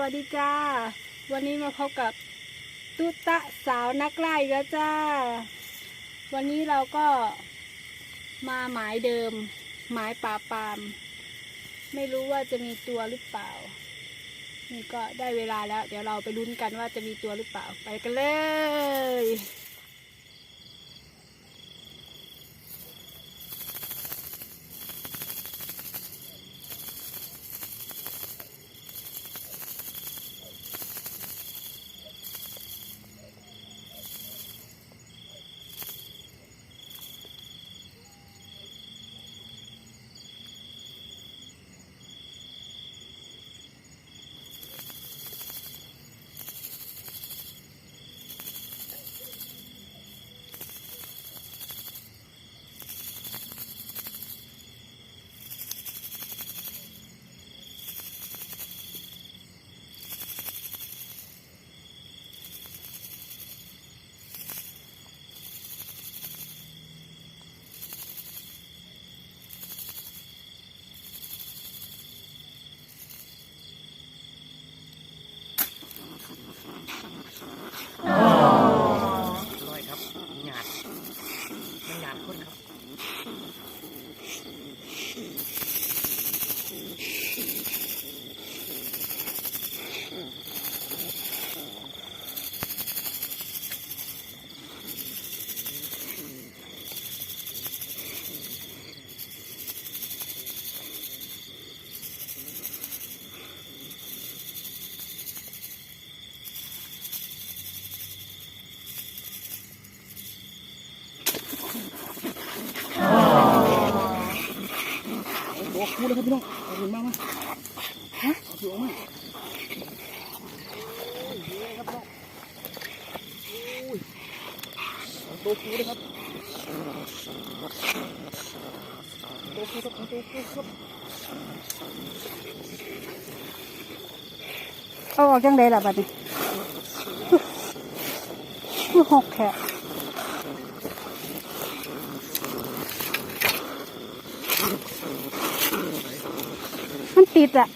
วัสดีจ้า วันนี้มาพบกับตุ๊ตะสาวนักล่าอีกแล้วจ้า วันนี้เราก็มาหมายเดิม หมายป่าปาม ไม่รู้ว่าจะมีตัวหรือเปล่า นี่ก็ได้เวลาแล้ว เดี๋ยวเราไปลุ้นกันว่าจะมีตัวหรือเปล่า ไปกันเลย Oh. พี่น้องขอบคุณมากมากฮะเอาถือออกมาโอ้ยเยอะครับพี่น้องโอ้ยตัวคูเลยครับตัวคูครับตัวคูครับเอาออกจังไดล่ะบัดนี้หกแค่ ติดอะ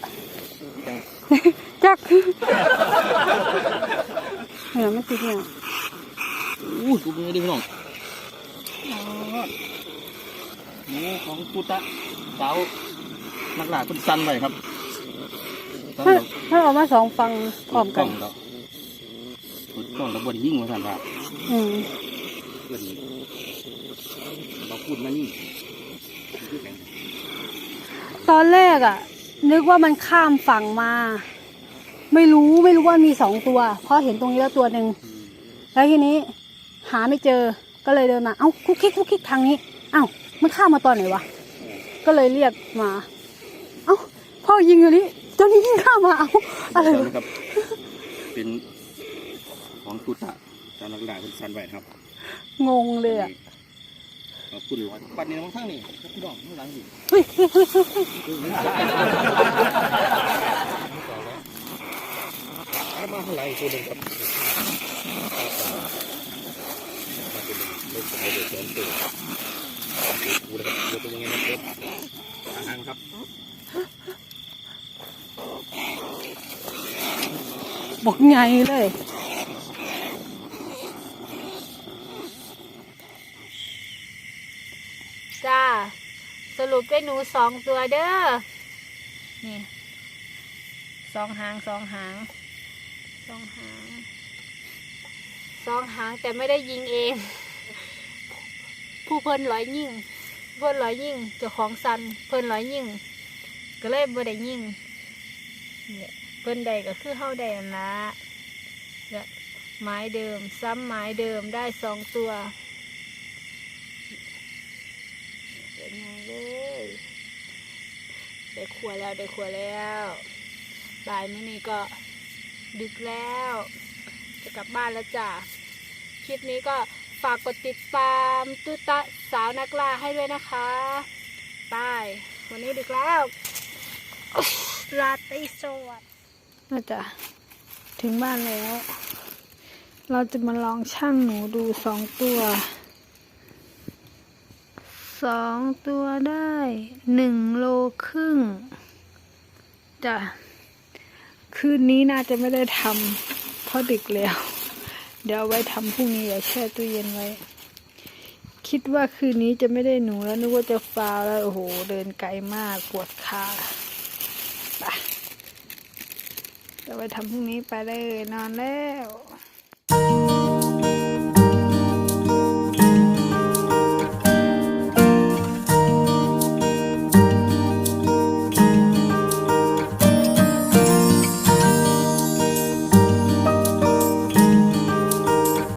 จักเนี่ยมันติดเนี่ยอู้ดูมือดิพี่น้องหมูของปุตตะสาวนักล่าคุณซันไว้ครับซันถ้าเราถ้าเอามาสองฟังพร้อมกันเรากดกล้องเราบไดยิ่งมาสั่นว่าอืมเพื่อนเราพูดมานี่ตอนแรกอะ นึกว่ามันข้ามฝั่งมา ไม่รู้ไม่รู้ว่ามีสองตัวเพราะเห็นตรงนี้แล้วตัวหนึ่งแล้วทีนี้ หาไม่เจอก็เลยเดินมา เอ้าคุกคิกคุกคิกทางนี้เอ้ามันข้ามมาตอนไหนวะก็เลยเรียกมา เอ้าพ่อยิงอยู่นี่เจ้านี้ยิงข้ามมาเอ้าอะไรวะนะครับ เป็นของตุตะจานักดาคุณซันไว้ครับ งงเลยอะ ขอบคุณร้อยปันนี่น้องทั้งนี่ครับพี่น้องข้างหลังสิเฮ้ยเฮ้ยเฮ้ยเฮ้ยเฮ้ยเอามาข้างหลังอีกตัวหนึ่งครับกูเลยครับตัวยังไงนะครับทางครับบอกไงเลย จ้า สรุปได้หนูสองตัวเด้อ นี่สองหางสองหางสองหางสองหางแต่ไม่ได้ยิงเอง ผู้เพิ่นร้อยยิงเพิ่นร้อยยิงเจ้าของสันเพิ่นร้อยยิงก็เลยบ่ได้ยิงเนี่ยเพิ่นใดก็คือเฮาได้อันละและไม้เดิมซ้ำไม้เดิมได้สองตัวเป็นไงเลย ได้ขวแล้วได้ขวแล้วบ่ายมื้อนี้ก็ดึกแล้ว จะกลับบ้านแล้วจ้ะคลิปนี้ก็ฝากกดติดตามตุตะสาวนักล่าให้ด้วยนะคะบายวันนี้ดึกแล้ว ราตรีสวัสดิ์น่าจะถึงบ้านแล้ว เราจะมาลองช่างหนูดูสองตัว สองตัวได้หนึ่งโลครึ่งจ้ะคืนนี้น่าจะไม่ได้ทำเพราะดึกแล้ว เดี๋ยวไว้ทำพรุ่งนี้เดี๋ยวแช่ตู้เย็นไว้ คิดว่าคืนนี้จะไม่ได้หนูแล้วนึกว่าจะฟาวแล้ว โอ้โห เดินไกลมากปวดขาไปเดี๋ยวไว้ทำพรุ่งนี้ไปเลยนอนแล้ว